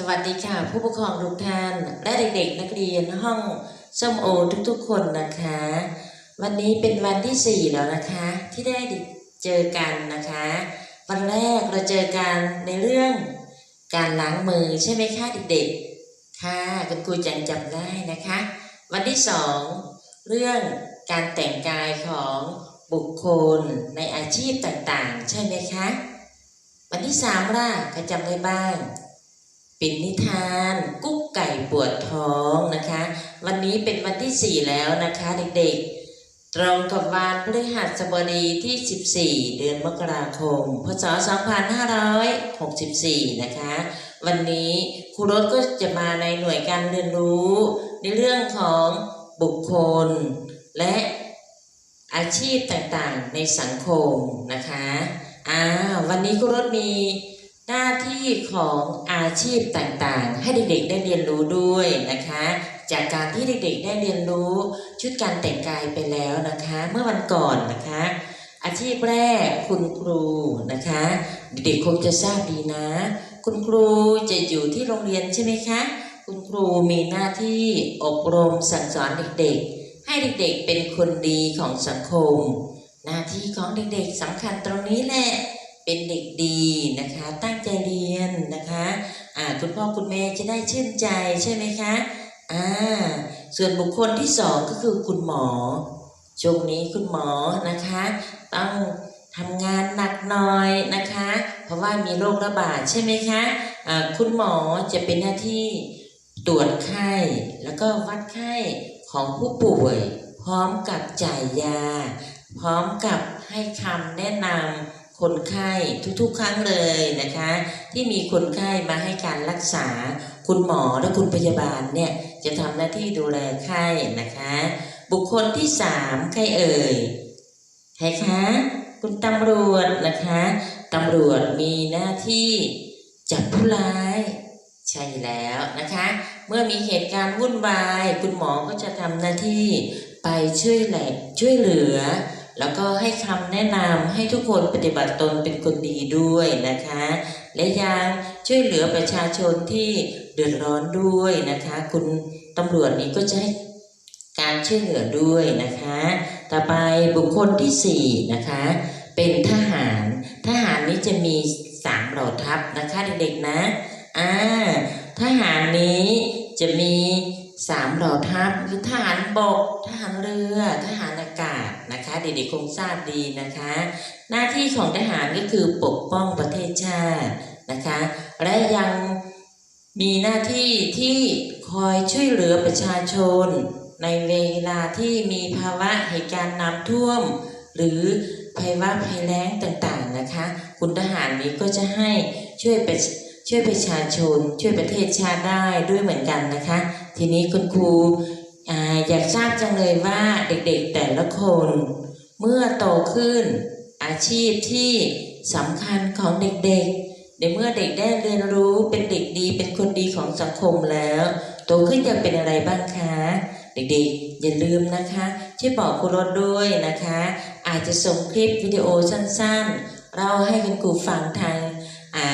สวัสดีค่ะ ผู้ปกครองทุกท่านและเด็กๆนักเรียนห้องส้มโอทุกๆ คนนะคะ วันนี้เป็นวันที่สี่แล้วนะคะ ที่ได้เจอกันนะคะ วันแรกเราเจอกันในเรื่องการล้างมือใช่ไหมคะเด็กๆค่ะคุณครูจังจำได้นะคะ วันที่สองเรื่องการแต่งกายของบุคคลในอาชีพต่างๆ ใช่ไหมคะ วันที่สามล่ะใครจำได้บ้าง ป็นนิทาน กุ๊กไก่ปวดท้องนะคะ วันนี้เป็นวันที่ 4 แล้วนะคะเด็กๆ ตรงกับวันพฤหัสบดีที่ 14 เดือนมกราคม พศ 2564 นะคะ วันนี้ครูรถก็จะมาในหน่วยการเรียนรู้ ในเรื่องของบุคคล และอาชีพต่างๆในสังคมนะคะอ่าวันนี้ครูรถมี หน้าที่ของอาชีพต่างๆ ให้เด็กๆได้เรียนรู้ด้วยนะคะ จากการที่เด็กๆได้เรียนรู้ชุดการแต่งกายไปแล้วนะคะ เมื่อวันก่อนนะคะ อาชีพแรกคุณครูนะคะ เด็กๆคงจะทราบดีนะ คุณครูจะอยู่ที่โรงเรียนใช่ไหมคะ คุณครูมีหน้าที่อบรมสั่งสอนเด็กๆ ให้เด็กๆเป็นคนดีของสังคม หน้าที่ของเด็กๆสำคัญตรงนี้แหละ เป็นเด็กดีนะคะ ตั้งใจเรียนนะคะอ่าคุณพ่อคุณแม่จะได้ชื่นใจใช่ไหมคะอ่าส่วนบุคคลที่สองก็คือคุณหมอช่วงนี้คุณหมอนะคะ ต้องทำงานหนักหน่อยนะคะ เพราะว่ามีโรคระบาดใช่ไหมคะอ่าคุณหมอจะเป็นหน้าที่ตรวจไข้ แล้วก็วัดไข้ของผู้ป่วย พร้อมกับจ่ายยา พร้อมกับให้คำแนะนำ คนไข้ทุกๆ ครั้งเลยนะคะ ที่มีคนไข้มาให้การรักษา คุณหมอและคุณพยาบาลเนี่ยจะทำหน้าที่ดูแลไข้นะคะ บุคคลที่สามใครเอ่ยใครคะคุณตำรวจนะคะตำรวจมีหน้าที่จับผู้ร้าย ใช่แล้วนะคะ เมื่อมีเหตุการณ์วุ่นวาย คุณหมอก็จะทำหน้าที่ไปช่วยแหลช่วยเหลือ แล้วก็ให้คำแนะนำให้ทุกคนปฏิบัติตนเป็นคนดีด้วยนะคะ และยังช่วยเหลือประชาชนที่เดือดร้อนด้วยนะคะ คุณตำรวจนี้ก็จะให้การช่วยเหลือด้วยนะคะ ต่อไปบุคคลที่สี่นะคะ เป็นทหาร ทหารนี้จะมีสามเหล่าทัพนะคะเด็กๆนะอ่าทหารนี้จะมี สามเหล่าทัพคือทหารบกทหารเรือทหารอากาศนะคะเด็กๆคงทราบดีนะคะ หน้าที่ของทหารก็คือปกป้องประเทศชาตินะคะ และยังมีหน้าที่ที่คอยช่วยเหลือประชาชน ในเวลาที่มีภาวะเหตุการณ์น้ำท่วม หรือภัยว่าภัยแล้งต่างๆนะคะ คุณทหารนี้ก็จะให้ช่วยประช่ ช่วยประชาชน ช่วยประเทศชาติได้ด้วยเหมือนกันนะคะ ทีนี้คุณครูออยากทราบจังเลยว่าเด็กๆแต่ละคน เมื่อโตขึ้นอาชีพที่สำคัญของเด็กๆในเมื่อเด็กได้เรียนรู้เป็นเด็กดีเป็นคนดีของสังคมแล้ว โตขึ้นจะเป็นอะไรบ้างคะเด็กๆ อย่าลืมนะคะช่วยบอกครูรถด้วยนะคะ อาจจะส่งคลิปวิดีโอสั้นๆ เราให้คุณครูฟังทางอ่า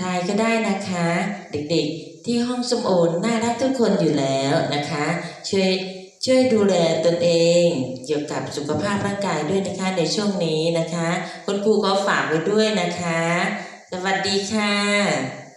ทายก็ได้นะคะ เด็กๆ ที่ห้องสมโอนน่ารักทุกคนอยู่แล้วนะคะ ช่วยช่วยดูแลตนเอง เกี่ยวกับสุขภาพร่างกายด้วยนะคะในช่วงนี้นะคะ คุณครูก็ฝากไว้ด้วยนะคะ สวัสดีค่ะ